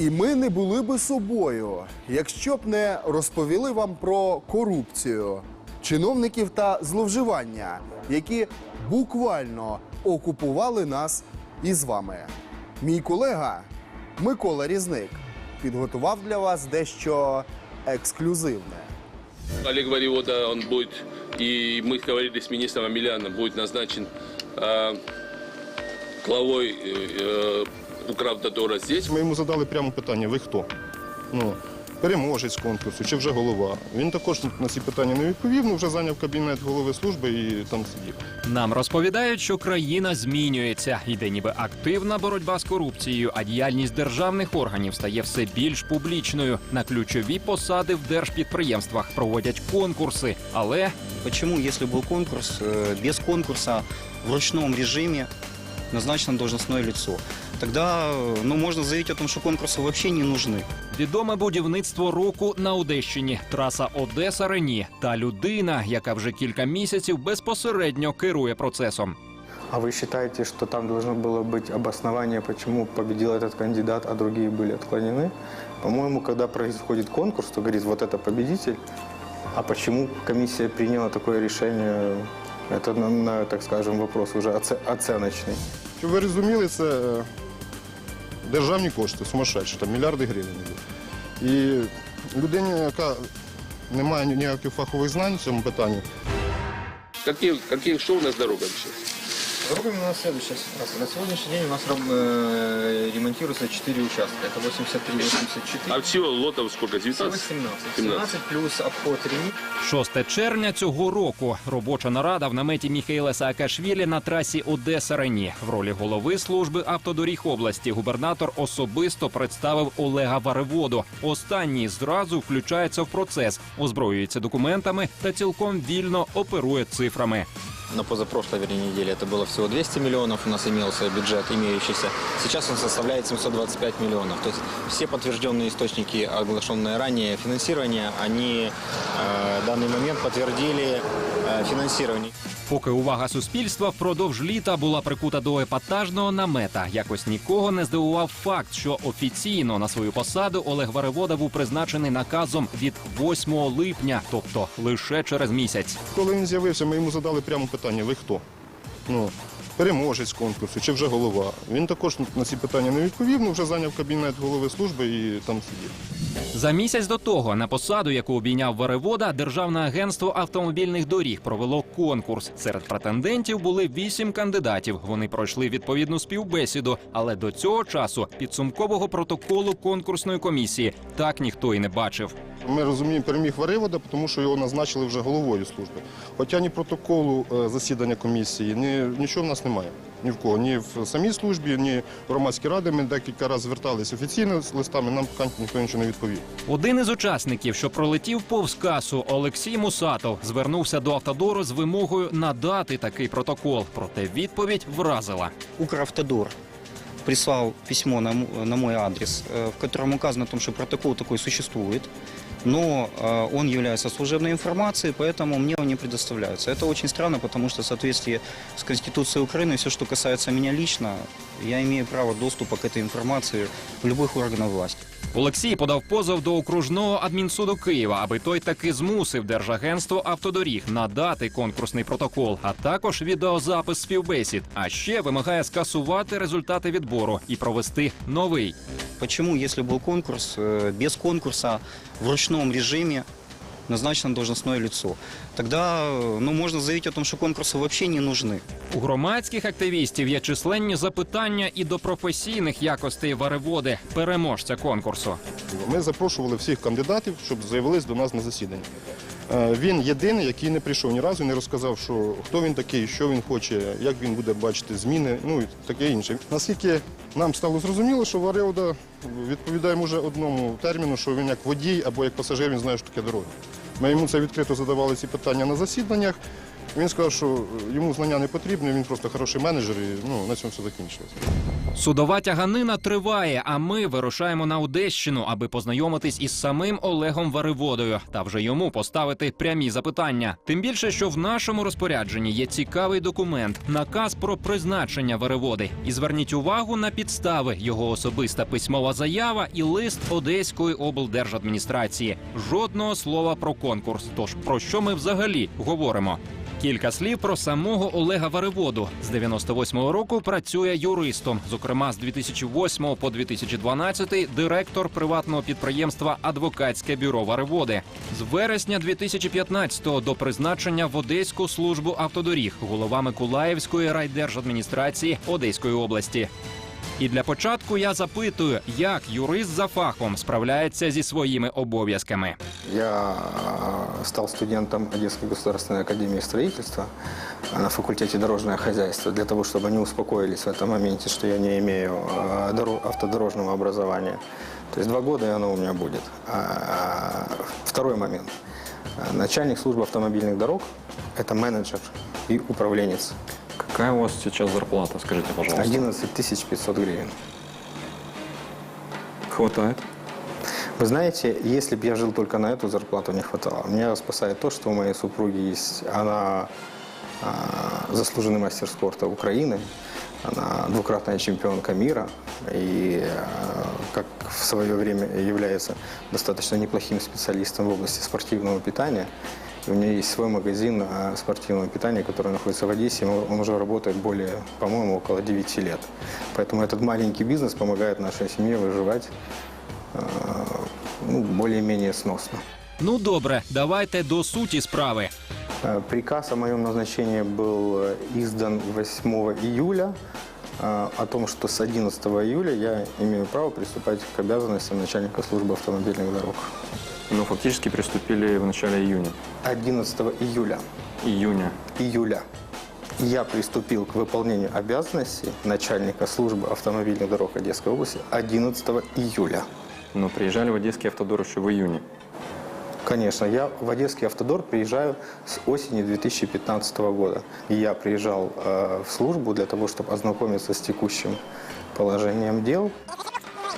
І ми не були би собою, якщо б не розповіли вам про корупцію чиновників та зловживання, які буквально окупували нас із вами. Мій колега Микола Різник підготував для вас дещо ексклюзивне. Олег Вариота, он будет, и мы говорили с министром Амеляном, будет назначен э, главой э, Укравтодора здесь. Ми йому задали прямо питання: ви хто? Ну, переможець конкурсу чи вже голова. Він також на ці питання не відповів, ну вже зайняв кабінет голови служби і там сидів. Нам розповідають, що країна змінюється. Йде ніби активна боротьба з корупцією, а діяльність державних органів стає все більш публічною. На ключові посади в держпідприємствах проводять конкурси. Але Почему, если был конкурс, э, без конкурса в ручном режиме назначено должностное лицо? Тогда э, ну, можно заявить о том, что конкурсы вообще не нужны. відоме будівництво року на Одещині, траса Одеса Рені та людина, яка вже кілька місяців безпосередньо керує процесом. А вы считаете, что там должно было быть обоснование, почему победил этот кандидат, а другие были отклонены? По-моему, когда происходит конкурс, то говорит, вот это победитель, а почему комиссия приняла такое решение, это, на, на, так скажем, вопрос уже оце- оценочный. Щоб ви розуміли, це е, державні кошти, сумасшедші, там мільярди гривень. І людині, яка не має ніяких фахових знань в цьому питанні, Какие, какие, что у нас с дорогами сейчас? Дорогами у нас следующая ситуация. На сегодняшний день у нас э, ремонтируется 4 участка. Это 83, 84, А всего лотов сколько? всего 19? 17. 17. 17 плюс обход Рени. 6 червня цього року робоча нарада в наметі Міхаїла Саакашвілі на трасі Одеса Рені. В ролі голови служби автодоріг області губернатор особисто представив Олега Вареводу. Останній зразу включається в процес, озброюється документами та цілком вільно оперує цифрами На позапрошлой, вернее, неделе это было всего 200 миллионов, у нас имелся бюджет имеющийся. Сейчас он составляет 725 миллионов. То есть все подтвержденные источники, оглашенные ранее финансирования, они э, в данный момент подтвердили э, финансирование. Поки увага суспільства впродовж літа була прикута до епатажного намета, якось нікого не здивував факт, що офіційно на свою посаду Олег Варевода був призначений наказом від 8 липня, тобто лише через місяць. коли він з'явився, ми йому задали прямо питання: ви хто? Ну, переможець конкурсу чи вже голова. Він також на ці питання не відповів, ну вже зайняв кабінет голови служби і там сидів. За місяць до того на посаду, яку обійняв Варевода, Державне агентство автомобільних доріг провело конкурс. Серед претендентів були вісім кандидатів. Вони пройшли відповідну співбесіду, але до цього часу підсумкового протоколу конкурсної комісії так ніхто і не бачив. Ми розуміємо, переміг Варивода, тому що його назначили вже головою служби. Хоча ні протоколу е, засідання комісії, ні, нічого в нас немає. Ні в кого, ні в самій службі, ні в громадській раді. Ми декілька разів зверталися офіційно з листами, нам ніхто нічого не відповів. Один із учасників, що пролетів повз касу, Олексій Мусатов, звернувся до автодору з вимогою надати такий протокол. Проте відповідь вразила. Укравтодор прислал письмо на, на мой адрес, э, в котором указано о том, что протокол такой существует, но э, он является служебной информацией, поэтому мне он не предоставляется. Это очень странно, потому что в соответствии с Конституцией Украины все, что касается меня лично, я имею право доступа к этой информации в любых органах власти. Олексій подав позов до окружного адмінсуду Києва, аби той таки змусив Держагентство автодоріг надати конкурсний протокол, а також відеозапис співбесід. А ще вимагає скасувати результати відбору і провести новий. Почему, если был конкурс, э, без конкурса в ручном режиме назначено должностное лицо? Тогда э, ну, можно заявить о том, что конкурсы вообще не нужны. У громадських активістів є численні запитання і до професійних якостей вареводи, переможця конкурсу. Ми запрошували всіх кандидатів, щоб заявились до нас на засідання. Е, Він єдиний, який не прийшов ні разу, і не розказав, що хто він такий, що він хоче, як він буде бачити зміни, ну і таке інше. Наскільки нам стало зрозуміло, що Вареода відповідає може одному терміну, що він як водій або як пасажир, він знає, що таке дороги. Ми йому це відкрито задавали ці питання на засіданнях. Він сказав, що йому знання не потрібні, він просто хороший менеджер, і ну, на цьому все закінчилося. Судова тяганина триває, а ми вирушаємо на Одещину, аби познайомитись із самим Олегом Вариводою та вже йому поставити прямі запитання. Тим більше, що в нашому розпорядженні є цікавий документ наказ про призначення Вариводи. І зверніть увагу на підстави його особиста письмова заява і лист Одеської облдержадміністрації. Жодного слова про конкурс. Тож про що ми взагалі говоримо? Кілька слів про самого Олега Вариводу. З 98-го року працює юристом. Зокрема, з 2008 по 2012 директор приватного підприємства Адвокатське бюро Вариводи. З вересня 2015-го до призначення в Одеську службу автодоріг, голова Миколаївської райдержадміністрації Одеської області. І для початку я запитую, як юрист за фахом справляється зі своїми обов'язками. Я э, стал студентом Одесской государственной академии строительства на факультете дорожное хозяйство для того, чтобы они успокоились в этом моменте, что я не имею э, доро- автодорожного образования. То есть два года и оно у меня будет. А, Второй момент. Э, Начальник службы автомобильных дорог – это менеджер и управленец. Какая у вас сейчас зарплата, скажите, пожалуйста? 11 500 гривен. Хватает? Вы знаете, если бы я жил только на эту зарплату, не хватало. Меня спасает то, что у моей супруги есть. Она а, заслуженный мастер спорта Украины, она двукратная чемпионка мира и, а, как в свое время является достаточно неплохим специалистом в области спортивного питания. И у нее есть свой магазин а, спортивного питания, который находится в Одессе. Он он уже работает более, по-моему, около 9 лет. Поэтому этот маленький бизнес помогает нашей семье выживать э, ну, более-менее сносно. Ну добре, давайте до суті справи. Э, Приказ о моем назначении был э, издан 8 июля э, о том, что с 11 июля я имею право приступать к обязанностям начальника службы автомобильных дорог. Ну, фактически приступили в начале июня. 11 июля. Июня. Июля. Я приступил к выполнению обязанностей начальника службы автомобильных дорог Одесской области 11 июля. Но приезжали в Одесский автодор еще в июне. Конечно, я в Одесский автодор приезжаю с осени 2015 года. И я приезжал э, в службу для того, чтобы ознакомиться с текущим положением дел.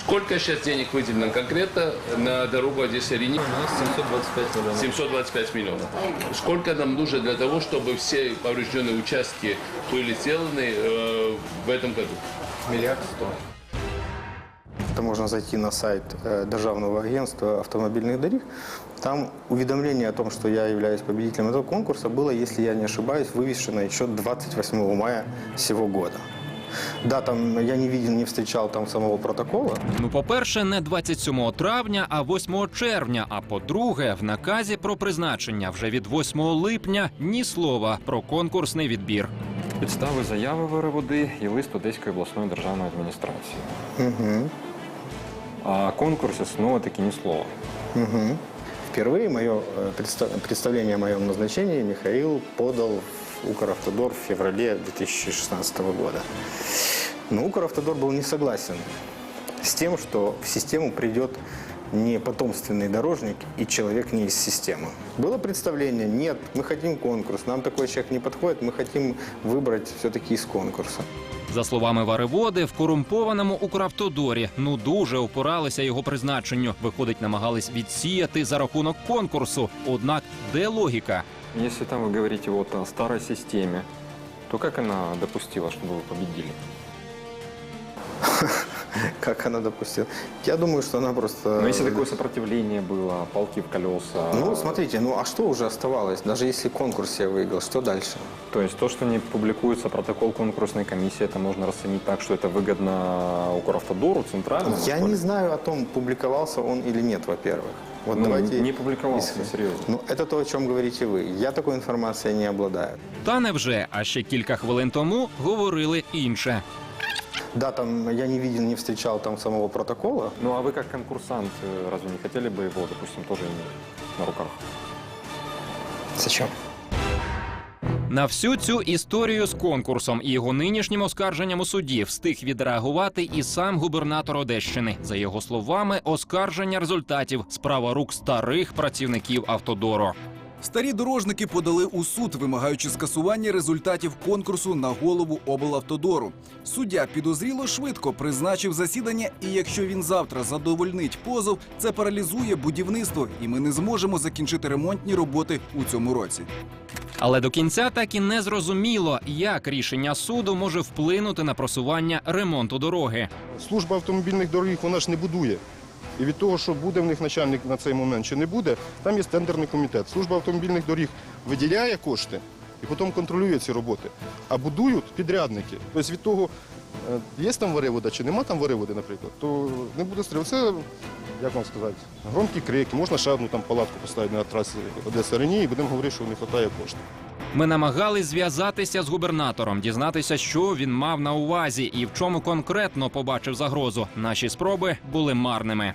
Сколько сейчас денег выделено конкретно на дорогу Одесса-Рени? 725 миллионов. 725 миллионов. Сколько нам нужно для того, чтобы все поврежденные участки были сделаны э, в этом году? Миллиард сто. Это можно зайти на сайт э, Державного агентства автомобильных дорог. Там уведомление о том, что я являюсь победителем этого конкурса, было, если я не ошибаюсь, вывешено еще 28 мая сего года. Да, там я не видел, не встречал там самого протокола, Ну, по-перше, не 27 травня, а 8 червня. А по-друге, в наказі про призначення вже від 8 липня ні слова про конкурсний відбір. Підстави заяви води і лист Одеської обласної державної адміністрації. Угу. А о конкурсе снова-таки ни слова. Угу. Впервые мое представление о моем назначении Михаил подал в Укравтодор в феврале 2016 года. Но Укравтодор был не согласен с тем, что в систему придет не потомственный дорожник и человек не из системы. Было представление, нет, мы хотим конкурс, нам такой человек не подходит, мы хотим выбрать все-таки из конкурса. За словами Вариводи, в корумпованому Укравтодорі ну дуже опиралися його призначенню. Виходить, намагались відсіяти за рахунок конкурсу. Однак, де логіка? Если там вы говорите вот о старой системе, то как она допустила, чтобы вы победили? Как она допустила? Я думаю, что она просто... Но Ну, если такое сопротивление было, палки в колеса... Ну, смотрите, ну а что уже оставалось? Даже если конкурс я выиграл, что дальше? То есть то, что не публикуется протокол конкурсной комиссии, это можно расценить так, что это выгодно Укравтодору, центральному? Я что ли? не знаю о том, публиковался он или нет, во-первых. Вот Ну, давайте... не публиковался, исходить. серьезно. Ну, это то, о чем говорите вы. Я такой информацией не обладаю. Та невже, а ще кілька хвилин тому говорили інше. Да, там я не видел, не встречал там самого протокола. Ну а вы как конкурсант, э, разве не хотели бы его, допустим, тоже иметь на руках? Зачем? На всю цю історію з конкурсом і його нинішнім оскарженням у суді встиг відреагувати і сам губернатор Одещини. За його словами, оскарження результатів справа рук старих працівників автодору. Старі дорожники подали у суд, вимагаючи скасування результатів конкурсу на голову облавтодору. Суддя підозріло швидко призначив засідання, і якщо він завтра задовольнить позов, це паралізує будівництво, і ми не зможемо закінчити ремонтні роботи у цьому році. Але до кінця так і не зрозуміло, як рішення суду може вплинути на просування ремонту дороги. Служба автомобільних доріг вона ж не будує. І від того, що буде в них начальник на цей момент чи не буде, там є тендерний комітет. Служба автомобільних доріг виділяє кошти і потім контролює ці роботи. А будують підрядники. Тобто від того, е, є там варивода чи нема там вариводи, наприклад, то не буде стріл. Це, як вам сказати, громкі крики. Можна ще одну там палатку поставити на трасі Одеса Рені і будемо говорити, що не вистачає коштів. Ми намагались зв'язатися з губернатором, дізнатися, що він мав на увазі і в чому конкретно побачив загрозу. Наші спроби були марними.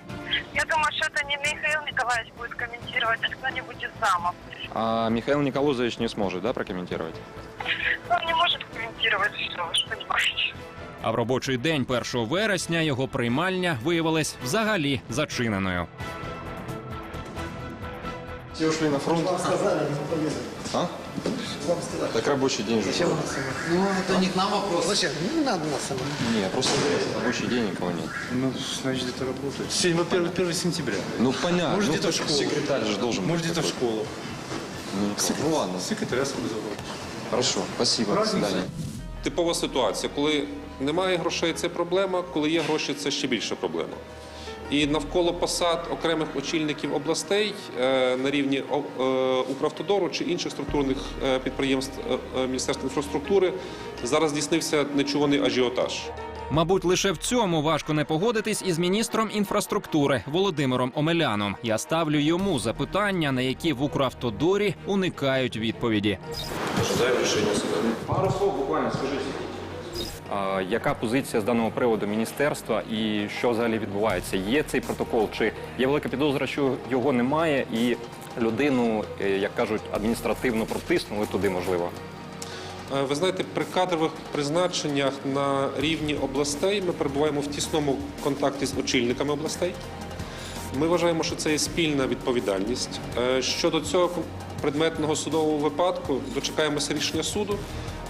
Я думаю, что это не Михаил Николаевич будет комментировать, а кто-нибудь из замов. А Михаил Николозович не сможет, да, прокомментировать? Он не может комментировать все, вы же понимаете. А в робочий день 1 вересня його приймальня виявилась взагалі зачиненою. Все ушли на фронт. А? Так рабочий день же. Ну, это не к нам вопрос. Слушай, не надо нас самого. Не, просто рабочий день никого нет. Ну, значит, это работает. Сегодня 1, 1 сентября. Ну понятно. Может, ну, где-то так в школу. секретарь же должен Может, быть где-то в какой-то. школу. Ну, ну ладно. Секретаря свой Хорошо, спасибо. До свидания. Типова ситуація, коли немає грошей, це проблема, коли є гроші, це ще більша проблема. І навколо посад окремих очільників областей е, на рівні е, Укравтодору чи інших структурних е, підприємств Міністерства інфраструктури зараз здійснився нечуваний ажіотаж. Мабуть, лише в цьому важко не погодитись із міністром інфраструктури Володимиром Омеляном. Я ставлю йому запитання, на які в Укравтодорі уникають відповіді. Пару слов буквально скажіть. Яка позиція з даного приводу міністерства і що взагалі відбувається? Є цей протокол? Чи є велика підозра, що його немає, і людину, е, як кажуть, адміністративно протиснули туди, можливо? Е, Ви знаєте, при кадрових призначеннях на рівні областей ми перебуваємо в тісному контакті з очільниками областей. Ми вважаємо, що це є спільна відповідальність. Е, Щодо цього предметного судового випадку, дочекаємося рішення суду.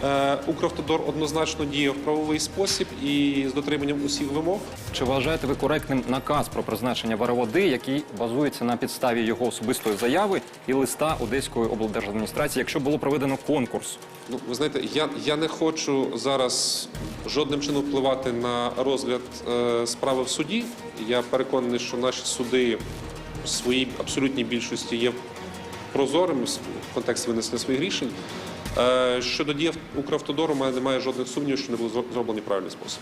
Е, Укравтодор однозначно діє в правовий спосіб і з дотриманням усіх вимог. Чи вважаєте ви коректним наказ про призначення вороводи, який базується на підставі його особистої заяви і листа Одеської облдержадміністрації, якщо було проведено конкурс? Ну, ви знаєте, я, я не хочу зараз жодним чином впливати на розгляд е, справи в суді. Я переконаний, що наші суди в своїй абсолютній більшості є прозорими в контексті винесення своїх рішень. Е, щодо діяв Укравтодору, немає жодних сумнівів, що не були зро- зроблені правильний спосіб.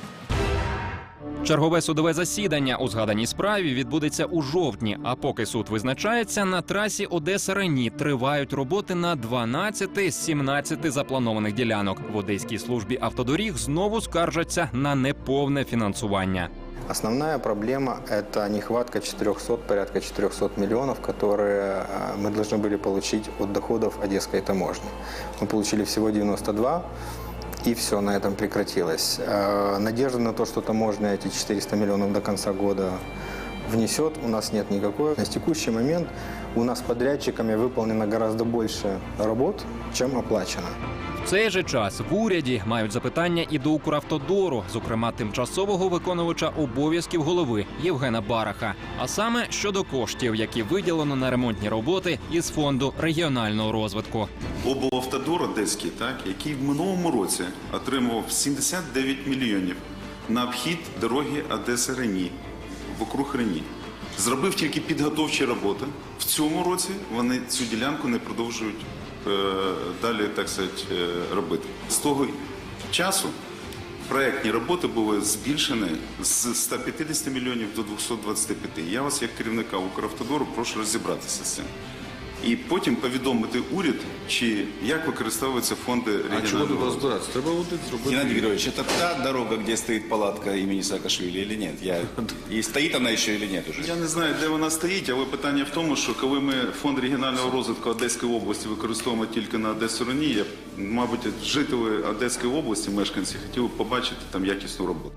Чергове судове засідання у згаданій справі відбудеться у жовтні. А поки суд визначається, на трасі Одеса Рені тривають роботи на 12 з 17 запланованих ділянок. В Одеській службі автодоріг знову скаржаться на неповне фінансування. Основная проблема – это нехватка 400, порядка 400 миллионов, которые э, мы должны были получить от доходов Одесской таможни. Мы получили всего 92, и все, на этом прекратилось. Э, Надежды на то, что таможня эти 400 миллионов до конца года внесет, у нас нет никакой. На текущий момент у нас подрядчиками выполнено гораздо больше работ, чем оплачено. В цей же час в уряді мають запитання і до Укравтодору, зокрема тимчасового виконувача обов'язків голови Євгена Бараха. А саме щодо коштів, які виділено на ремонтні роботи із фонду регіонального розвитку. облавтодор Одеський, так, який в минулому році отримував 79 мільйонів на обхід дороги Одеса Рені, вокруг Рені. Зробив тільки підготовчі роботи. В цьому році вони цю ділянку не продовжують е, далі, так сказати, е, робити. З того часу проектні роботи були збільшені з 150 мільйонів до 225. Я вас, як керівника Укравтодору, прошу розібратися з цим. І потім повідомити уряд, чи як використовуються фонди регіонального розвитку. розбиратися? Треба аудит зробити. Геннадий Григорьевич, это та дорога, где стоит палатка имени Саакашвили или нет? Я... И стоит она еще или нет уже? Я не знаю, де вона стоїть, але питання в тому, що коли ми фонд регіонального розвитку Одеської області використовуємо тільки на Одесу Рені, я, мабуть, жителі Одеської області, мешканці, хотіли б побачити там якісну роботу.